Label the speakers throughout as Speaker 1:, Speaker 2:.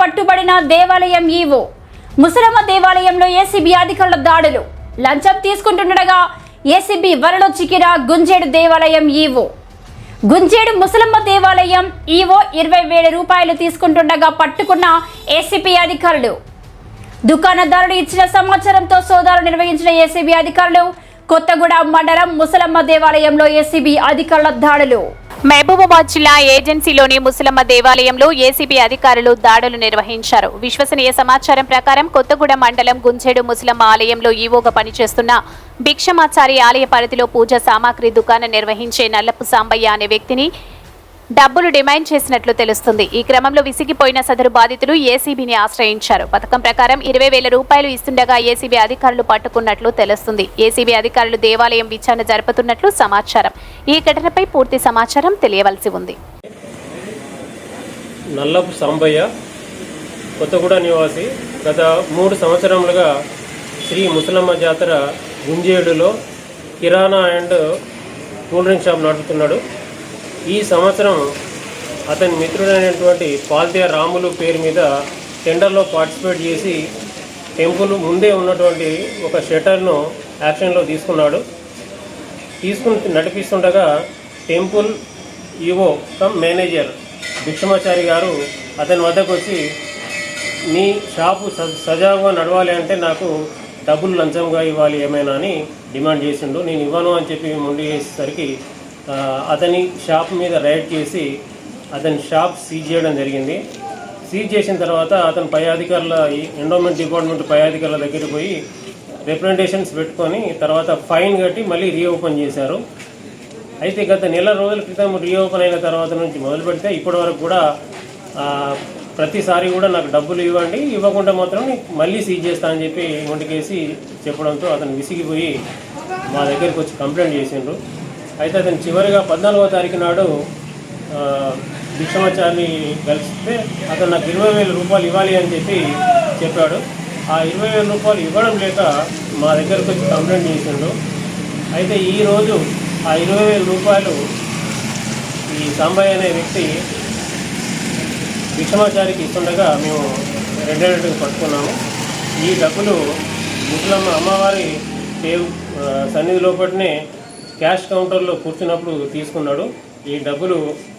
Speaker 1: పట్టుబడిన దేవాలయం ఈవో. ముసలమ్మ దేవాలయంలో ఏసీబీ అధికారుల దాడులు. లంచం తీసుకుంటుండగా ఏసీబీ వరలో చిక్కిన గుంజేడు దేవాలయం ఈవో. గుంజేడు ముసలమ్మ దేవాలయం ఈవో ఇరవై వేల రూపాయలు తీసుకుంటుండగా పట్టుకున్న ఏసీబీ అధికారులు. దుకాణదారుడు ఇచ్చిన సమాచారంతో సోదాలు నిర్వహించిన ఏసీబీ అధికారులు కొత్తగూడ మండలం ముసలమ్మ దేవాలయంలో ఏసీబీ అధికారుల దాడులు.
Speaker 2: మహబూబాబాద్ జిల్లా ఏజెన్సీలోని ముసలమ్మ దేవాలయంలో ఏసీబీ అధికారులు దాడులు నిర్వహించారు. విశ్వసనీయ సమాచారం ప్రకారం కొత్తగూడ మండలం గుంజేడు ముసలమ్మ ఆలయంలో ఈవోగా పనిచేస్తున్న భిక్షమాచారి ఆలయ పరిధిలో పూజ సామాగ్రి దుకాణం నిర్వహించే నల్లపు సాంబయ్య అనే వ్యక్తిని డబ్బులు డిమాండ్ చేసినట్లు తెలుస్తుంది. ఈ క్రమంలో విసిగిపోయిన సదరు బాధితులు ఏసీబీని ఆశ్రయించారు. పథకం ప్రకారం ఇరవై వేల రూపాయలు ఇస్తుండగా ఏసీబీ అధికారులు పట్టుకున్నట్లు తెలుస్తుంది. ఏసీబీ అధికారులు దేవాలయం విచారణ జరుపుతున్నట్లు సమాచారం. ఈ ఘటనపై పూర్తి సమాచారం తెలియవలసి ఉంది.
Speaker 3: నల్లపు సాంబయ్య కొత్తగూడ నివాసి గత మూడు సంవత్సరములుగా శ్రీ ముసలమ్మ జాతర గుంజేడులో kirana and cool drink shop నడుపుతున్నాడు. ఈ సంవత్సరం అతని మిత్రుడైనటువంటి పాల్తీయ రాములు పేరు మీద టెండర్లో పార్టిసిపేట్ చేసి టెంపుల్ ముందే ఉన్నటువంటి ఒక షటర్ను యాక్షన్లో తీసుకున్నాడు. తీసుకుని నడిపిస్తుండగా temple EO cum manager Bhikshamachari garu అతని వద్దకు వచ్చి నీ షాపు సజావుగా నడవాలి అంటే నాకు డబ్బులు లంచంగా ఇవ్వాలి ఏమైనా అని డిమాండ్ చేసిండు. నేను ఇవ్వను అని చెప్పి ముందు చేసేసరికి అతని షాప్ మీద రైడ్ చేసి అతని షాప్ సీజ్ చేయడం జరిగింది. సీజ్ చేసిన తర్వాత అతను పై అధికారుల ఈ ఎండోమెంట్ డిపార్ట్మెంట్ పై అధికారుల దగ్గరికి పోయి రిప్రజెంటేషన్స్ పెట్టుకొని తర్వాత ఫైన్ కట్టి మళ్ళీ రీఓపెన్ చేశారు. అయితే గత నెల రోజుల క్రితం రీఓపెన్ అయిన తర్వాత నుంచి మొదలు పెడితే ఇప్పటి వరకు కూడా ప్రతిసారి కూడా నాకు డబ్బులు ఇవ్వండి ఇవ్వకుండా మాత్రం మళ్ళీ సీజ్ చేస్తా అని చెప్పి మొండికేసి చెప్పడంతో అతను విసిగిపోయి మా దగ్గరికి వచ్చి కంప్లైంట్ చేసిండ్రు. అయితే అతను చివరిగా పద్నాలుగో తారీఖు నాడు విషమాచారిని భిక్షమాచారిని కలిస్తే అతను నాకు ఇరవై వేల రూపాయలు ఇవ్వాలి అని చెప్పి చెప్పాడు. ఆ ఇరవై వేల రూపాయలు ఇవ్వడం లేక మా దగ్గరకు వచ్చి కంప్లైంట్ చేసిండు. అయితే ఈరోజు ఆ ఇరవై వేల రూపాయలు ఈ సాంబయ్య అనే వ్యక్తి విషమాచారికి ఇస్తుండగా మేము రెడ్ పట్టుకున్నాము. ఈ డబ్బులు ముసలమ్మ అమ్మవారి సేవ్ సన్నిధి లోపలనే క్యాష్ కౌంటర్లో కూర్చున్నప్పుడు తీసుకున్నాడు. ఈ డబ్బులు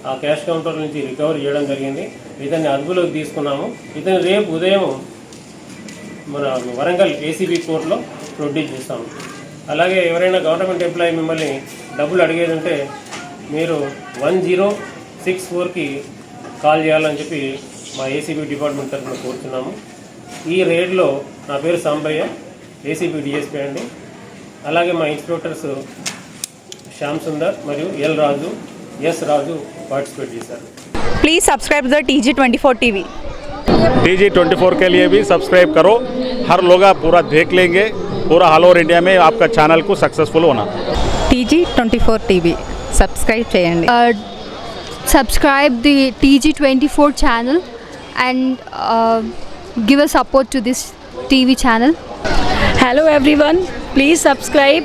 Speaker 3: ఆ క్యాష్ కౌంటర్ నుంచి రికవర్ చేయడం జరిగింది. ఇతన్ని అదుపులోకి తీసుకున్నాము. ఇతను రేపు ఉదయం మన వరంగల్ ఏసీబీ కోర్టులో ప్రొడ్యూస్ చేస్తాము. అలాగే ఎవరైనా గవర్నమెంట్ ఎంప్లాయీ మిమ్మల్ని డబ్బులు అడిగేది ఉంటే మీరు వన్ జీరో సిక్స్ ఫోర్కి కాల్ చేయాలని చెప్పి మా ఏసీబీ డిపార్ట్మెంట్ తరఫున కోరుతున్నాము ఈ రేడ్లో నా పేరు సాంబయ్య ఏసీబీ డిఎస్పీ అండి. అలాగే మా ఇన్స్పెక్టర్స్ శ్యామ్ సుందర్ మరియు L Raju S Raju participate చేశారు
Speaker 4: please subscribe the T G twenty four T V
Speaker 5: T G twenty four के लिए भी सब्सक्राइब करो हर लोग आप पूरा देख लेंगे पूरा ऑल ओवर इंडिया में आपका चैनल को सक्सेसफुल होना
Speaker 4: T G twenty four TV subscribe చేయండి
Speaker 6: uh, subscribe the TG24 channel and uh, give a support to this TV channel.
Speaker 7: Hello everyone, please subscribe